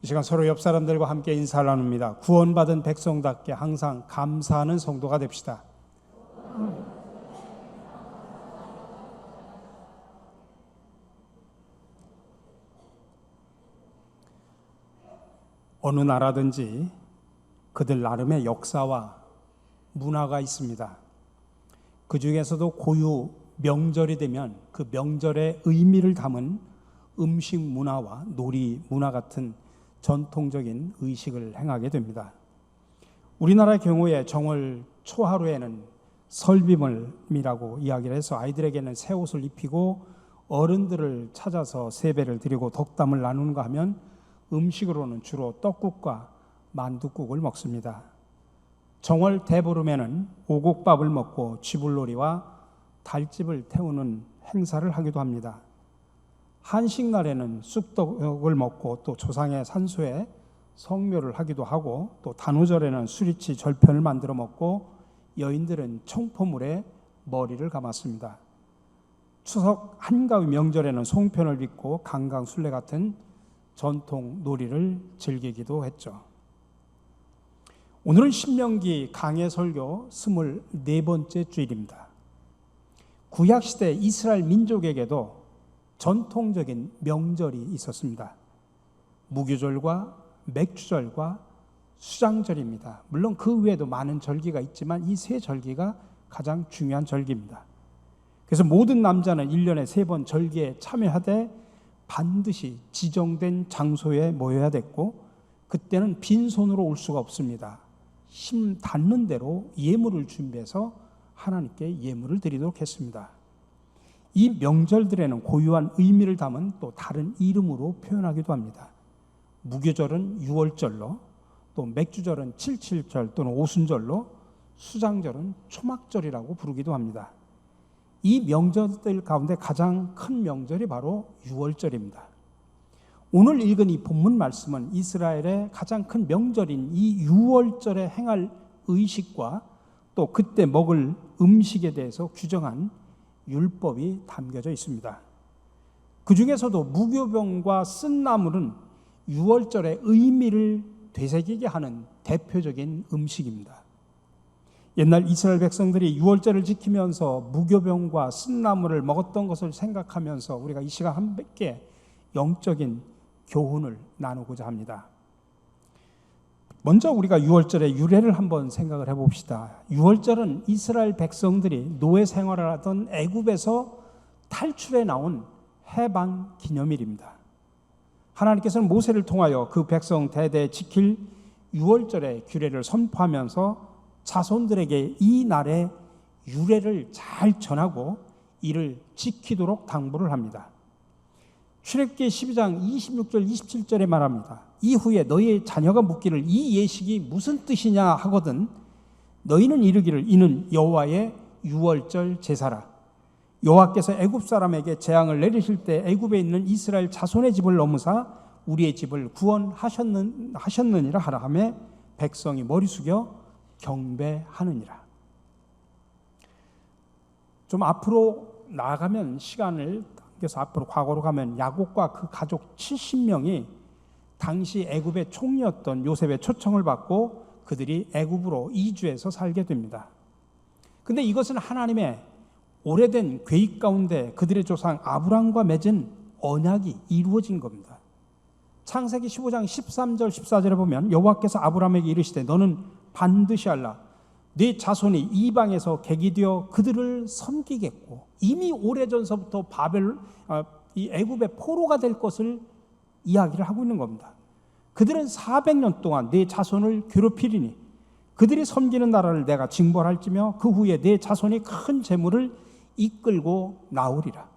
이 시간 서로 옆 사람들과 함께 인사를 나눕니다. 구원받은 백성답게 항상 감사하는 성도가 됩시다. 어느 나라든지 그들 나름의 역사와 문화가 있습니다. 그 중에서도 고유 명절이 되면 그 명절의 의미를 담은 음식 문화와 놀이 문화 같은 전통적인 의식을 행하게 됩니다. 우리나라의 경우에 정월 초하루에는 설비물이라고 이야기를 해서 아이들에게는 새 옷을 입히고 어른들을 찾아서 세배를 드리고 덕담을 나누는가 하면 음식으로는 주로 떡국과 만두국을 먹습니다. 정월 대보름에는 오곡밥을 먹고 쥐불놀이와 달집을 태우는 행사를 하기도 합니다. 한식날에는 쑥떡을 먹고 또 조상의 산소에 성묘를 하기도 하고 또 단오절에는 수리치 절편을 만들어 먹고 여인들은 청포물에 머리를 감았습니다. 추석 한가위 명절에는 송편을 빚고 강강 순례 같은 전통 놀이를 즐기기도 했죠. 오늘은 신명기 강해 설교 24번째 주일입니다. 구약 시대 이스라엘 민족에게도 전통적인 명절이 있었습니다. 무교절과 맥주절과 수장절입니다. 물론 그 외에도 많은 절기가 있지만 이 세 절기가 가장 중요한 절기입니다. 그래서 모든 남자는 1년에 세 번 절기에 참여하되 반드시 지정된 장소에 모여야 됐고 그때는 빈손으로 올 수가 없습니다. 힘 닿는 대로 예물을 준비해서 하나님께 예물을 드리도록 했습니다. 이 명절들에는 고유한 의미를 담은 또 다른 이름으로 표현하기도 합니다. 무교절은 6월절로 또 맥주절은 77절 또는 오순절로 수장절은 초막절이라고 부르기도 합니다. 이 명절들 가운데 가장 큰 명절이 바로 6월절입니다. 오늘 읽은 이 본문 말씀은 이스라엘의 가장 큰 명절인 이 6월절에 행할 의식과 또 그때 먹을 음식에 대해서 규정한 율법이 담겨져 있습니다. 그 중에서도 무교병과 쓴나물은 6월절의 의미를 되새기게 하는 대표적인 음식입니다. 옛날 이스라엘 백성들이 6월절을 지키면서 무교병과 쓴나물을 먹었던 것을 생각하면서 우리가 이 시간 함께 영적인 교훈을 나누고자 합니다. 먼저 우리가 6월절의 유래를 한번 생각을 해봅시다. 6월절은 이스라엘 백성들이 노예 생활을 하던 애굽에서 탈출해 나온 해방 기념일입니다. 하나님께서는 모세를 통하여 그 백성 대대 지킬 6월절의 규례를 선포하면서 자손들에게 이 날의 유래를 잘 전하고 이를 지키도록 당부를 합니다. 출애굽기 12장 26절 27절에 말합니다. 이후에 너희의 자녀가 묻기를 이 예식이 무슨 뜻이냐 하거든 너희는 이르기를 이는 여호와의 유월절 제사라. 여호와께서 애굽 사람에게 재앙을 내리실 때 애굽에 있는 이스라엘 자손의 집을 넘으사 우리의 집을 구원하셨는 하셨느니라 하라 하매 백성이 머리 숙여 경배하느니라. 좀 앞으로 나아가면 시간을 당겨서 앞으로 과거로 가면 야곱과 그 가족 70명이 당시 애굽의 총리였던 요셉의 초청을 받고 그들이 애굽으로 이주해서 살게 됩니다. 근데 이것은 하나님의 오래된 계획 가운데 그들의 조상 아브람과 맺은 언약이 이루어진 겁니다. 창세기 15장 13절 14절에 보면 여호와께서 아브라함에게 이르시되 너는 반드시 알라 네 자손이 이방에서 객이 되어 그들을 섬기겠고 이미 오래전서부터 바벨 아, 이 애굽의 포로가 될 것을 이야기를 하고 있는 겁니다. 그들은 400년 동안 내 자손을 괴롭히리니 그들이 섬기는 나라를 내가 징벌할지며 그 후에 내 자손이 큰 재물을 이끌고 나오리라.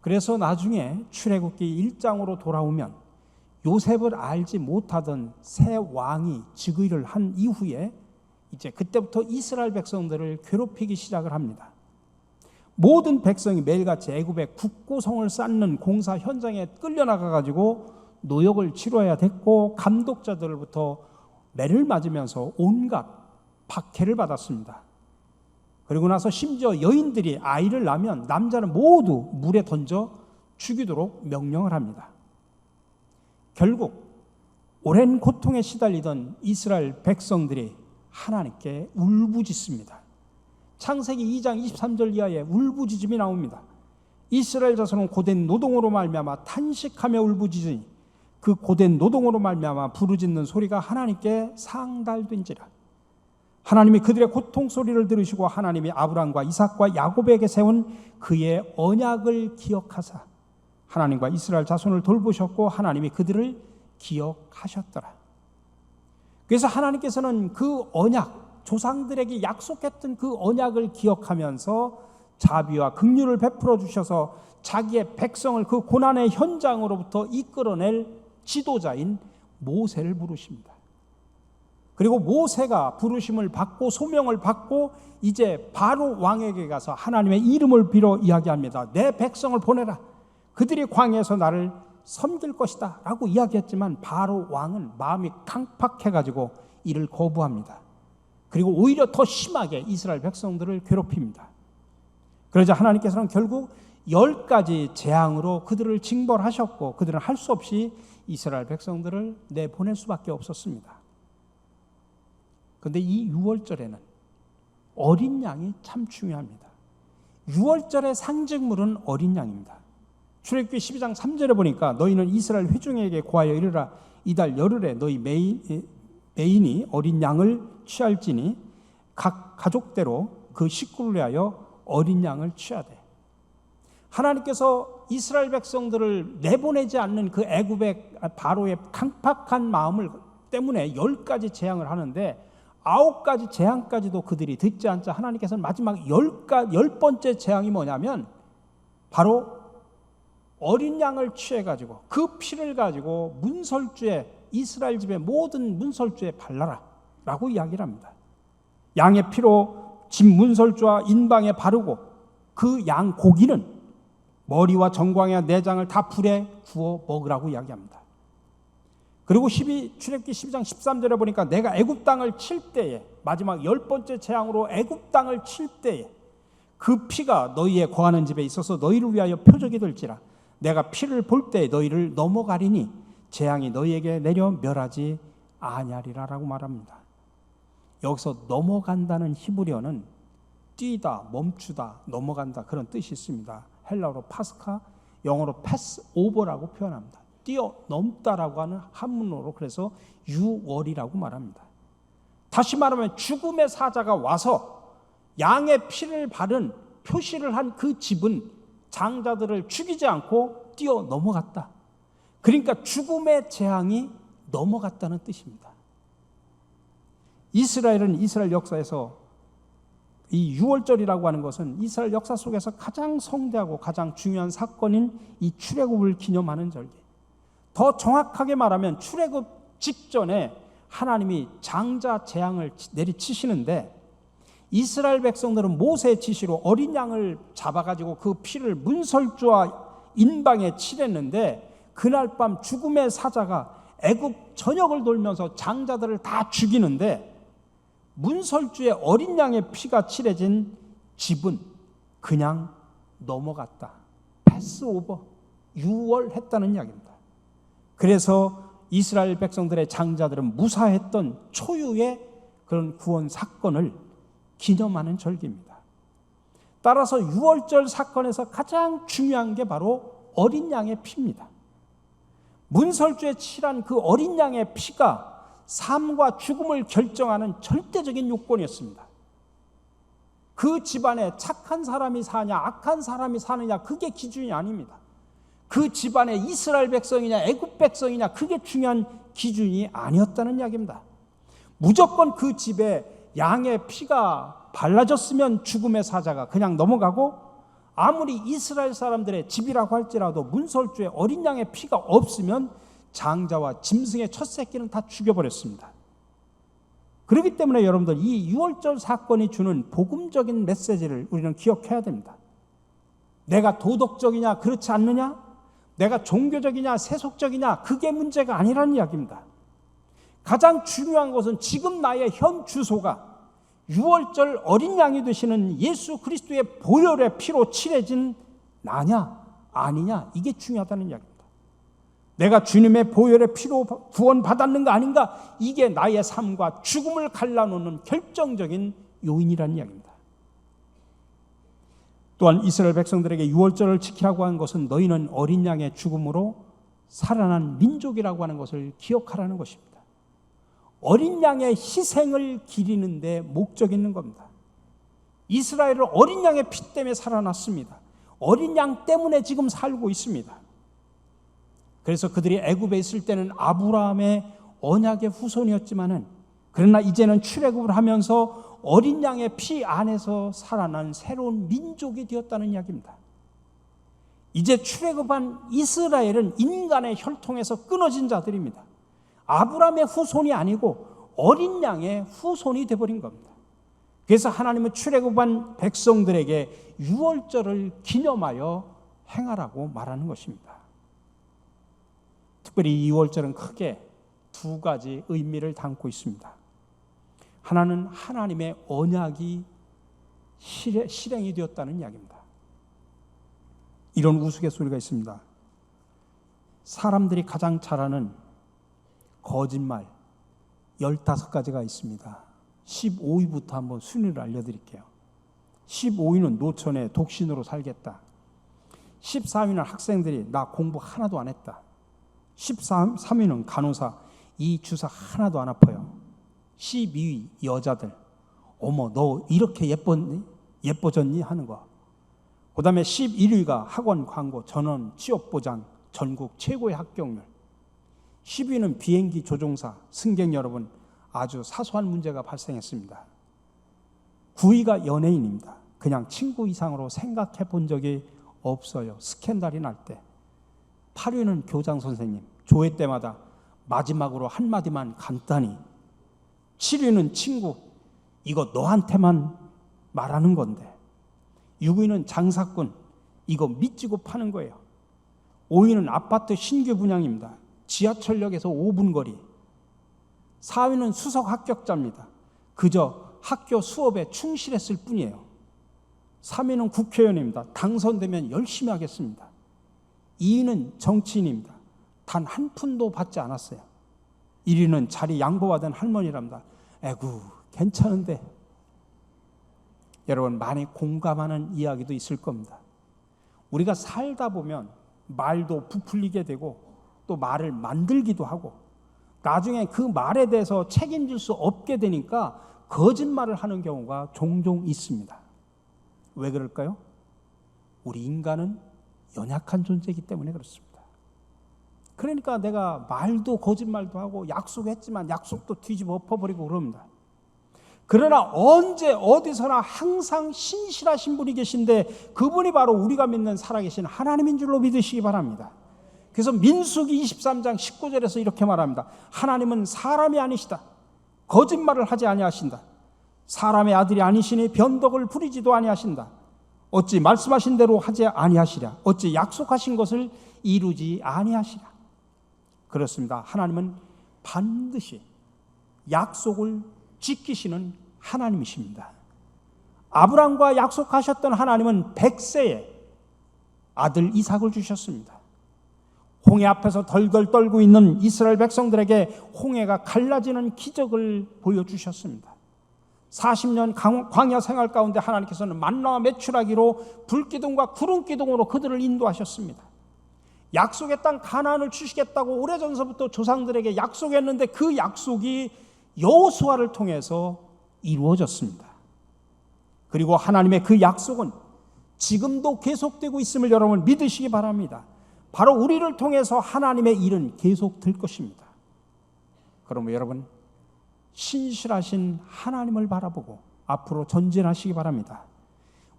그래서 나중에 출애굽기 1장으로 돌아오면 요셉을 알지 못하던 새 왕이 즉위를 한 이후에 이제 그때부터 이스라엘 백성들을 괴롭히기 시작을 합니다. 모든 백성이 매일같이 애굽의 국고성을 쌓는 공사 현장에 끌려나가 가지고 노역을 치러야 됐고 감독자들부터 매를 맞으면서 온갖 박해를 받았습니다. 그리고 나서 심지어 여인들이 아이를 낳으면 남자는 모두 물에 던져 죽이도록 명령을 합니다. 결국 오랜 고통에 시달리던 이스라엘 백성들이 하나님께 울부짖습니다. 창세기 2장 23절 이하에 울부짖음이 나옵니다. 이스라엘 자손은 고된 노동으로 말미암아 탄식하며 울부짖으니 그 고된 노동으로 말미암아 부르짖는 소리가 하나님께 상달된지라. 하나님이 그들의 고통 소리를 들으시고 하나님이 아브라함과 이삭과 야곱에게 세운 그의 언약을 기억하사 하나님과 이스라엘 자손을 돌보셨고 하나님이 그들을 기억하셨더라. 그래서 하나님께서는 그 언약 조상들에게 약속했던 그 언약을 기억하면서 자비와 긍휼을 베풀어 주셔서 자기의 백성을 그 고난의 현장으로부터 이끌어낼 지도자인 모세를 부르십니다. 그리고 모세가 부르심을 받고 소명을 받고 이제 바로 왕에게 가서 하나님의 이름을 빌어 이야기합니다. 내 백성을 보내라. 그들이 광야에서 나를 섬길 것이다. 라고 이야기했지만 바로 왕은 마음이 강팍해 가지고 이를 거부합니다. 그리고 오히려 더 심하게 이스라엘 백성들을 괴롭힙니다. 그러자 하나님께서는 결국 열 가지 재앙으로 그들을 징벌하셨고 그들은 할 수 없이 이스라엘 백성들을 내보낼 수밖에 없었습니다. 그런데 이 6월절에는 어린 양이 참 중요합니다. 6월절의 상징물은 어린 양입니다. 출애굽기 12장 3절에 보니까 너희는 이스라엘 회중에게 고하여 이르라 이달 열흘에 너희 메인, 메인이 어린 양을 취할지니 각 가족대로 그 식구를 위하여 어린 양을 취하되 하나님께서 이스라엘 백성들을 내보내지 않는 그 애굽의 바로의 강팍한 마음을 때문에 열 가지 재앙을 하는데 아홉 가지 재앙까지도 그들이 듣지 않자 하나님께서는 마지막 열, 열 번째 재앙이 뭐냐면 바로 어린 양을 취해 가지고 그 피를 가지고 문설주에 이스라엘 집의 모든 문설주에 발라라 라고 이야기를 합니다. 양의 피로 집 문설주와 인방에 바르고 그 양 고기는 머리와 정광이와 내장을 다 불에 구워 먹으라고 이야기합니다. 그리고 12 출애굽기 12장 13절에 보니까 내가 애굽 땅을 칠 때에 마지막 열 번째 재앙으로 애굽 땅을 칠 때에 그 피가 너희의 거하는 집에 있어서 너희를 위하여 표적이 될지라 내가 피를 볼 때 너희를 넘어가리니 재앙이 너희에게 내려 멸하지 아니하리라라고 말합니다. 여기서 넘어간다는 히브리어는 뛰다, 멈추다, 넘어간다 그런 뜻이 있습니다. 헬라어로 파스카, 영어로 패스 오버라고 표현합니다. 뛰어 넘다라고 하는 한문어로 그래서 유월이라고 말합니다. 다시 말하면 죽음의 사자가 와서 양의 피를 바른 표시를 한 그 집은 장자들을 죽이지 않고 뛰어 넘어갔다. 그러니까 죽음의 재앙이 넘어갔다는 뜻입니다. 이스라엘은 이스라엘 역사에서 이 6월절이라고 하는 것은 이스라엘 역사 속에서 가장 성대하고 가장 중요한 사건인 이 출애굽을 기념하는 절기. 더 정확하게 말하면 출애굽 직전에 하나님이 장자 재앙을 내리치시는데 이스라엘 백성들은 모세의 지시로 어린 양을 잡아가지고 그 피를 문설주와 인방에 칠했는데 그날 밤 죽음의 사자가 애굽 전역을 돌면서 장자들을 다 죽이는데 문설주의 어린 양의 피가 칠해진 집은 그냥 넘어갔다. 패스 오버, 유월했다는 이야기입니다. 그래서 이스라엘 백성들의 장자들은 무사했던 초유의 그런 구원 사건을 기념하는 절기입니다. 따라서 6월절 사건에서 가장 중요한 게 바로 어린 양의 피입니다. 문설주에 칠한 그 어린 양의 피가 삶과 죽음을 결정하는 절대적인 요건이었습니다. 그 집안에 착한 사람이 사냐, 악한 사람이 사느냐, 그게 기준이 아닙니다. 그 집안에 이스라엘 백성이냐, 애굽 백성이냐, 그게 중요한 기준이 아니었다는 이야기입니다. 무조건 그 집에 양의 피가 발라졌으면 죽음의 사자가 그냥 넘어가고 아무리 이스라엘 사람들의 집이라고 할지라도 문설주에 어린 양의 피가 없으면 장자와 짐승의 첫 새끼는 다 죽여버렸습니다. 그렇기 때문에 여러분들 이 6월절 사건이 주는 복음적인 메시지를 우리는 기억해야 됩니다. 내가 도덕적이냐 그렇지 않느냐 내가 종교적이냐 세속적이냐 그게 문제가 아니라는 이야기입니다. 가장 중요한 것은 지금 나의 현 주소가 6월절 어린 양이 되시는 예수 그리스도의 보혈의 피로 칠해진 나냐 아니냐 이게 중요하다는 이야기입니다. 내가 주님의 보혈의 피로 구원 받았는 거 아닌가? 이게 나의 삶과 죽음을 갈라놓는 결정적인 요인이라는 이야기입니다. 또한 이스라엘 백성들에게 유월절을 지키라고 한 것은 너희는 어린 양의 죽음으로 살아난 민족이라고 하는 것을 기억하라는 것입니다. 어린 양의 희생을 기리는데 목적이 있는 겁니다. 이스라엘은 어린 양의 피 때문에 살아났습니다. 어린 양 때문에 지금 살고 있습니다. 그래서 그들이 애굽에 있을 때는 아브라함의 언약의 후손이었지만은 그러나 이제는 출애굽을 하면서 어린 양의 피 안에서 살아난 새로운 민족이 되었다는 이야기입니다. 이제 출애굽한 이스라엘은 인간의 혈통에서 끊어진 자들입니다. 아브라함의 후손이 아니고 어린 양의 후손이 되어버린 겁니다. 그래서 하나님은 출애굽한 백성들에게 유월절을 기념하여 행하라고 말하는 것입니다. 특별히 이 유월절은 크게 두 가지 의미를 담고 있습니다. 하나는 하나님의 언약이 실행이 되었다는 이야기입니다. 이런 우스갯소리가 있습니다. 사람들이 가장 잘하는 거짓말 15가지가 있습니다. 15위부터 한번 순위를 알려드릴게요. 15위는 노천에 독신으로 살겠다. 14위는 학생들이 나 공부 하나도 안 했다. 13위는 간호사 이 주사 하나도 안 아파요. 12위 여자들 어머 너 이렇게 예뻤니? 예뻐졌니? 하는 거. 그 다음에 11위가 학원 광고 전원 취업 보장 전국 최고의 합격률. 10위는 비행기 조종사 승객 여러분 아주 사소한 문제가 발생했습니다. 9위가 연예인입니다. 그냥 친구 이상으로 생각해 본 적이 없어요. 스캔들이 날 때. 8위는 교장 선생님. 조회 때마다 마지막으로 한마디만 간단히. 7위는 친구. 이거 너한테만 말하는 건데. 6위는 장사꾼. 이거 믿지고 파는 거예요. 5위는 아파트 신규 분양입니다. 지하철역에서 5분 거리. 4위는 수석 합격자입니다. 그저 학교 수업에 충실했을 뿐이에요. 3위는 국회의원입니다. 당선되면 열심히 하겠습니다. 2위는 정치인입니다. 단 한 푼도 받지 않았어요. 1위는 자리 양보받은 할머니랍니다. 에구, 괜찮은데. 여러분, 많이 공감하는 이야기도 있을 겁니다. 우리가 살다 보면 말도 부풀리게 되고 또 말을 만들기도 하고 나중에 그 말에 대해서 책임질 수 없게 되니까 거짓말을 하는 경우가 종종 있습니다. 왜 그럴까요? 우리 인간은 연약한 존재이기 때문에 그렇습니다. 그러니까 내가 말도 거짓말도 하고 약속했지만 약속도 뒤집어 엎어버리고 그럽니다. 그러나 언제 어디서나 항상 신실하신 분이 계신데 그분이 바로 우리가 믿는 살아계신 하나님인 줄로 믿으시기 바랍니다. 그래서 민수기 23장 19절에서 이렇게 말합니다. 하나님은 사람이 아니시다. 거짓말을 하지 아니하신다. 사람의 아들이 아니시니 변덕을 부리지도 아니하신다. 어찌 말씀하신 대로 하지 아니하시랴. 어찌 약속하신 것을 이루지 아니하시랴. 그렇습니다. 하나님은 반드시 약속을 지키시는 하나님이십니다. 아브람과 약속하셨던 하나님은 백세에 아들 이삭을 주셨습니다. 홍해 앞에서 덜덜 떨고 있는 이스라엘 백성들에게 홍해가 갈라지는 기적을 보여주셨습니다. 40년 광야 생활 가운데 하나님께서는 만나와 매출하기로 불기둥과 구름기둥으로 그들을 인도하셨습니다. 약속의 땅 가나안을 주시겠다고 오래전서부터 조상들에게 약속했는데 그 약속이 여호수아를 통해서 이루어졌습니다. 그리고 하나님의 그 약속은 지금도 계속되고 있음을 여러분 믿으시기 바랍니다. 바로 우리를 통해서 하나님의 일은 계속 될 것입니다. 그러면 여러분 신실하신 하나님을 바라보고 앞으로 전진하시기 바랍니다.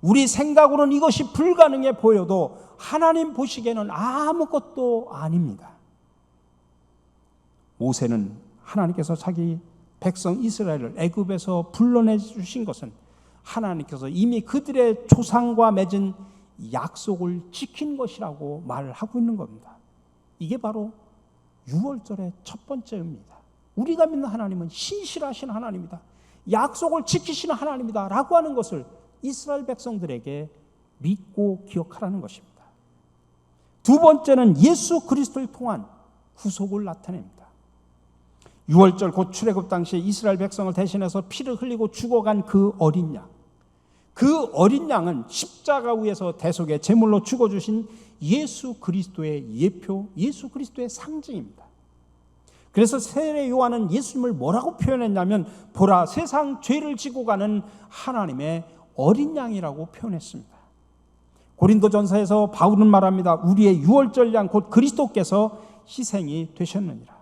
우리 생각으로는 이것이 불가능해 보여도 하나님 보시기에는 아무것도 아닙니다. 모세는 하나님께서 자기 백성 이스라엘을 애굽에서 불러내 주신 것은 하나님께서 이미 그들의 조상과 맺은 약속을 지킨 것이라고 말을 하고 있는 겁니다. 이게 바로 6월절의 첫 번째입니다. 우리가 믿는 하나님은 신실하신 하나님이다. 약속을 지키시는 하나님이다. 라고 하는 것을 이스라엘 백성들에게 믿고 기억하라는 것입니다. 두 번째는 예수 그리스도를 통한 후속을 나타냅니다. 6월절 곧 출애굽 당시에 이스라엘 백성을 대신해서 피를 흘리고 죽어간 그 어린 양. 그 어린 양은 십자가 위에서 대속의 제물로 죽어 주신 예수 그리스도의 예표, 예수 그리스도의 상징입니다. 그래서 세례 요한은 예수님을 뭐라고 표현했냐면 보라 세상 죄를 지고 가는 하나님의 어린 양이라고 표현했습니다. 고린도전서에서 바울은 말합니다. 우리의 유월절 양 곧 그리스도께서 희생이 되셨느니라.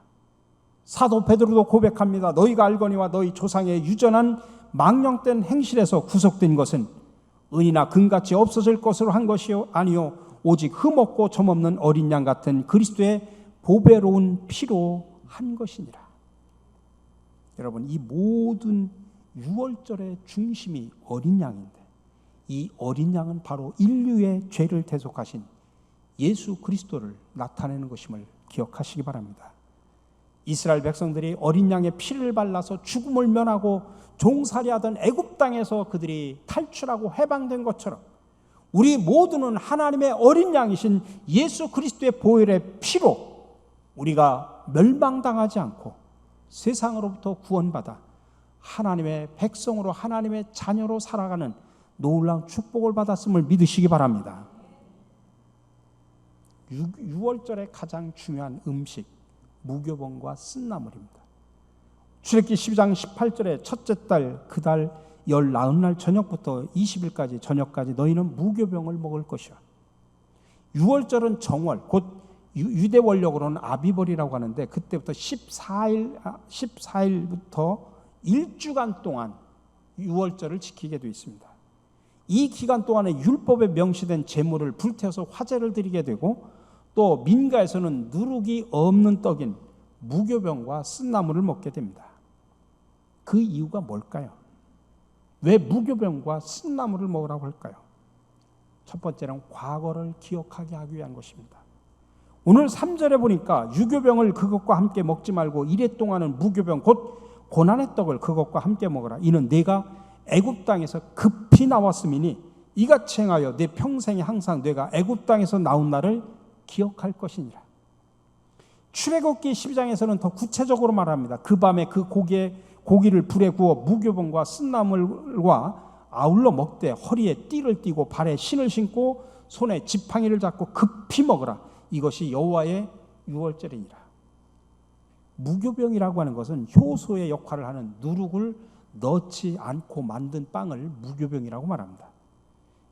사도 베드로도 고백합니다. 너희가 알거니와 너희 조상의 유전한 망령된 행실에서 구속된 것은 은이나 금같이 없어질 것으로 한 것이요 아니요 오직 흠없고 점없는 어린 양 같은 그리스도의 보배로운 피로 한 것이니라. 여러분 이 모든 유월절의 중심이 어린 양인데 이 어린 양은 바로 인류의 죄를 대속하신 예수 그리스도를 나타내는 것임을 기억하시기 바랍니다. 이스라엘 백성들이 어린 양의 피를 발라서 죽음을 면하고 종살이하던 애굽 땅에서 그들이 탈출하고 해방된 것처럼 우리 모두는 하나님의 어린 양이신 예수 그리스도의 보혈의 피로 우리가 멸망당하지 않고 세상으로부터 구원받아 하나님의 백성으로 하나님의 자녀로 살아가는 놀라운 축복을 받았음을 믿으시기 바랍니다. 6, 월절의 가장 중요한 음식 무교병과 쓴나물입니다. 출애기 12장 18절에 첫째 달 그 달 열 나흔 날 저녁부터 20일까지 저녁까지 너희는 무교병을 먹을 것이야. 6월절은 정월 곧 유대 원력으로는 아비벌이라고 하는데 그때부터 14일 14일부터 일주간 동안 6월절을 지키게 되어 있습니다. 이 기간 동안에 율법에 명시된 제물을 불태워서 화제를 드리게 되고 또 민가에서는 누룩이 없는 떡인 무교병과 쓴나물을 먹게 됩니다. 그 이유가 뭘까요? 왜 무교병과 쓴나물을 먹으라고 할까요? 첫 번째는 과거를 기억하게 하기 위한 것입니다. 오늘 3절에 보니까 유교병을 그것과 함께 먹지 말고 이래 동안은 무교병 곧 고난의 떡을 그것과 함께 먹어라. 이는 내가 애굽 땅에서 급히 나왔음이니 이같이 행하여 내 평생에 항상 내가 애굽 땅에서 나온 날을 기억할 것이니라. 출애굽기 12장에서는 더 구체적으로 말합니다. 그 밤에 그 고기에 고기를 불에 구워 무교병과 쓴나물과 아울러 먹되 허리에 띠를 띠고 발에 신을 신고 손에 지팡이를 잡고 급히 먹으라. 이것이 여호와의 유월절이니라. 무교병이라고 하는 것은 효소의 역할을 하는 누룩을 넣지 않고 만든 빵을 무교병이라고 말합니다.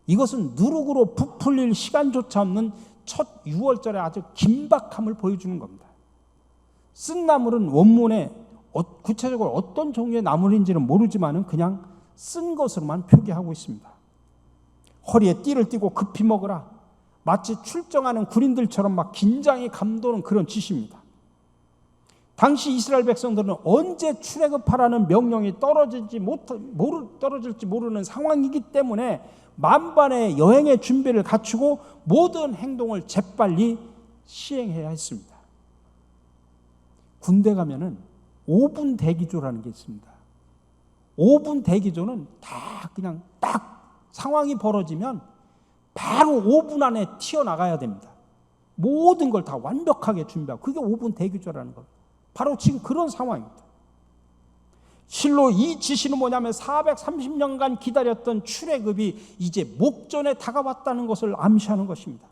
이것은 누룩으로 부풀릴 시간조차 없는 첫 6월절에 아주 긴박함을 보여주는 겁니다. 쓴 나물은 원문에 어, 구체적으로 어떤 종류의 나물인지는 모르지만은 그냥 쓴 것으로만 표기하고 있습니다. 허리에 띠를 띠고 급히 먹으라. 마치 출정하는 군인들처럼 막 긴장이 감도는 그런 짓입니다. 당시 이스라엘 백성들은 언제 출애굽하라는 명령이 떨어질지 못 모르, 떨어질지 모르는 상황이기 때문에 만반의 여행의 준비를 갖추고 모든 행동을 재빨리 시행해야 했습니다. 군대 가면은 5분 대기조라는 게 있습니다. 5분 대기조는 다 그냥 딱 상황이 벌어지면 바로 5분 안에 튀어나가야 됩니다. 모든 걸 다 완벽하게 준비하고 그게 5분 대기조라는 거 바로 지금 그런 상황입니다. 실로 이 지시는 뭐냐면 430년간 기다렸던 출애굽이 이제 목전에 다가왔다는 것을 암시하는 것입니다.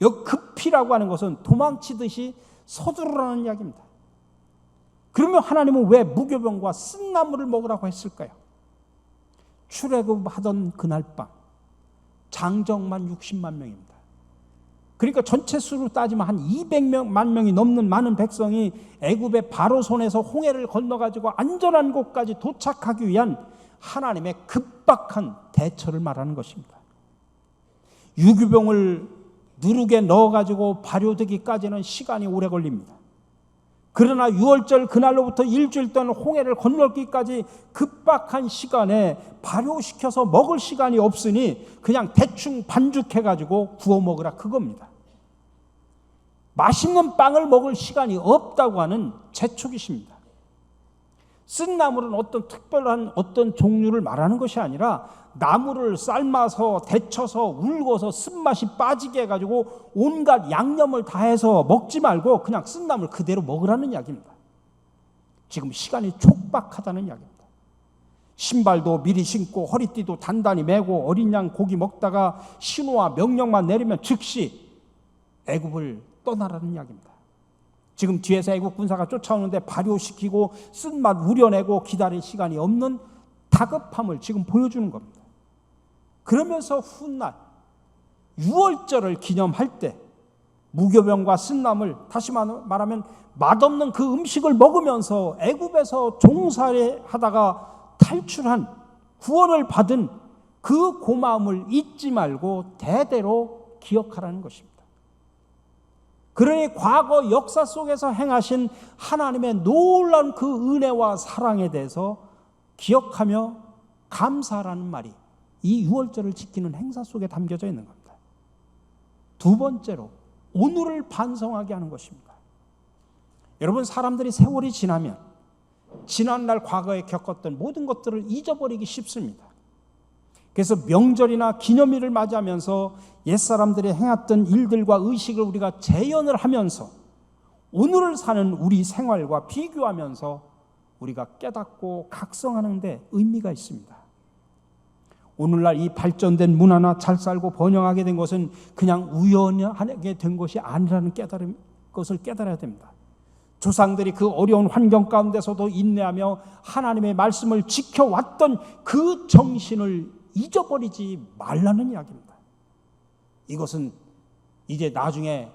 여 급히라고 하는 것은 도망치듯이 서두르라는 이야기입니다. 그러면 하나님은 왜 무교병과 쓴나물을 먹으라고 했을까요? 출애굽하던 그날 밤 장정만 60만 명입니다. 그러니까 전체 수로 따지면 한 200만 명이 넘는 많은 백성이 애굽의 바로 손에서 홍해를 건너 가지고 안전한 곳까지 도착하기 위한 하나님의 급박한 대처를 말하는 것입니다. 유교병을 누룩에 넣어 가지고 발효되기까지는 시간이 오래 걸립니다. 그러나 6월절 그날로부터 일주일 동안 홍해를 건널기까지 급박한 시간에 발효시켜서 먹을 시간이 없으니 그냥 대충 반죽해가지고 구워 먹으라 그겁니다. 맛있는 빵을 먹을 시간이 없다고 하는 재촉이십니다. 쓴 나물은 어떤 특별한 어떤 종류를 말하는 것이 아니라 나물을 삶아서 데쳐서 울고서 쓴맛이 빠지게 해가지고 온갖 양념을 다해서 먹지 말고 그냥 쓴 나물 그대로 먹으라는 이야기입니다. 지금 시간이 촉박하다는 이야기입니다. 신발도 미리 신고 허리띠도 단단히 매고 어린 양 고기 먹다가 신호와 명령만 내리면 즉시 애굽을 떠나라는 이야기입니다. 지금 뒤에서 애국 군사가 쫓아오는데 발효시키고 쓴맛 우려내고 기다릴 시간이 없는 다급함을 지금 보여주는 겁니다. 그러면서 훗날 6월절을 기념할 때 무교병과 쓴나물 다시 말하면 맛없는 그 음식을 먹으면서 애굽에서 종살이하다가 탈출한 구원을 받은 그 고마움을 잊지 말고 대대로 기억하라는 것입니다. 그러니 과거 역사 속에서 행하신 하나님의 놀라운 그 은혜와 사랑에 대해서 기억하며 감사라는 말이 이 6월절을 지키는 행사 속에 담겨져 있는 겁니다. 두 번째로 오늘을 반성하게 하는 것입니다. 여러분 사람들이 세월이 지나면 지난날 과거에 겪었던 모든 것들을 잊어버리기 쉽습니다. 그래서 명절이나 기념일을 맞이하면서 옛사람들이 행했던 일들과 의식을 우리가 재현을 하면서 오늘을 사는 우리 생활과 비교하면서 우리가 깨닫고 각성하는 데 의미가 있습니다. 오늘날 이 발전된 문화나 잘 살고 번영하게 된 것은 그냥 우연하게 된 것이 아니라는 깨달음 것을 깨달아야 됩니다. 조상들이 그 어려운 환경 가운데서도 인내하며 하나님의 말씀을 지켜왔던 그 정신을 잊어버리지 말라는 이야기입니다. 이것은 이제 나중에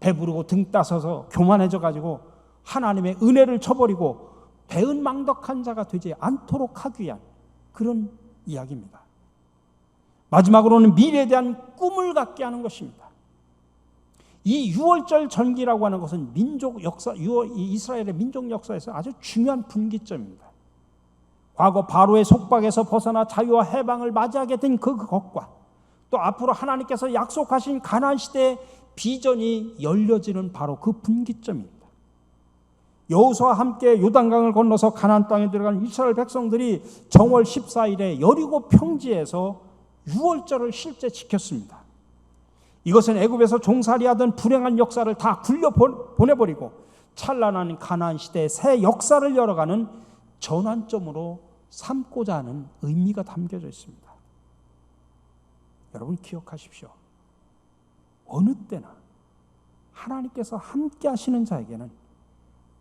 배부르고 등 따서서 교만해져 가지고 하나님의 은혜를 쳐버리고 배은망덕한 자가 되지 않도록 하기 위한 그런 이야기입니다. 마지막으로는 미래에 대한 꿈을 갖게 하는 것입니다. 이 6월절 전기라고 하는 것은 민족 역사, 이스라엘의 민족 역사에서 아주 중요한 분기점입니다. 과거 바로의 속박에서 벗어나 자유와 해방을 맞이하게 된 그것과 또 앞으로 하나님께서 약속하신 가나안 시대의 비전이 열려지는 바로 그 분기점입니다. 여호수와 함께 요단강을 건너서 가나안 땅에 들어간 이스라엘 백성들이 정월 14일에 여리고 평지에서 6월절을 실제 지켰습니다. 이것은 애굽에서 종살이하던 불행한 역사를 다 굴려 보내버리고 찬란한 가나안 시대의 새 역사를 열어가는 전환점으로 삼고자 하는 의미가 담겨져 있습니다. 여러분 기억하십시오. 어느 때나 하나님께서 함께 하시는 자에게는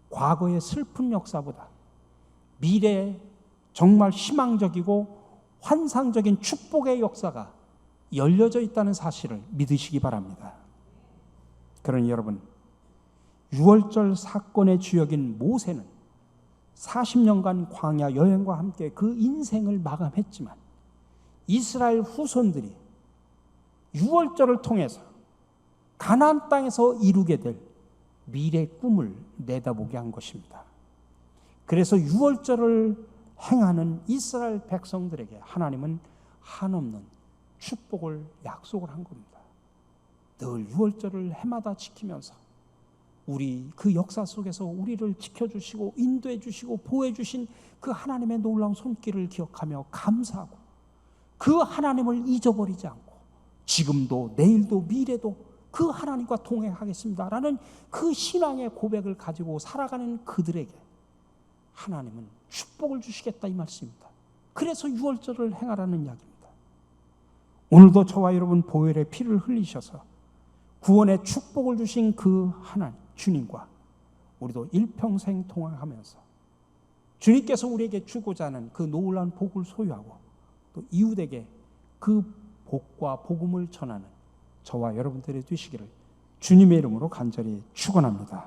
과거의 슬픈 역사보다 미래의 정말 희망적이고 환상적인 축복의 역사가 열려져 있다는 사실을 믿으시기 바랍니다. 그러니 여러분, 6월절 사건의 주역인 모세는 40년간 광야 여행과 함께 그 인생을 마감했지만 이스라엘 후손들이 6월절을 통해서 가나안 땅에서 이루게 될 미래 꿈을 내다보게 한 것입니다. 그래서 6월절을 행하는 이스라엘 백성들에게 하나님은 한없는 축복을 약속을 한 겁니다. 늘 6월절을 해마다 지키면서 우리 그 역사 속에서 우리를 지켜주시고 인도해 주시고 보호해 주신 그 하나님의 놀라운 손길을 기억하며 감사하고 그 하나님을 잊어버리지 않고 지금도 내일도 미래도 그 하나님과 동행하겠습니다라는 그 신앙의 고백을 가지고 살아가는 그들에게 하나님은 축복을 주시겠다 이 말씀입니다. 그래서 6월절을 행하라는 이야기입니다. 오늘도 저와 여러분 보혈의 피를 흘리셔서 구원의 축복을 주신 그 하나님 주님과 우리도 일평생 동행하면서 주님께서 우리에게 주고자 하는 그 놀라운 복을 소유하고 또 이웃에게 그 복과 복음을 전하는 저와 여러분들이 되시기를 주님의 이름으로 간절히 축원합니다.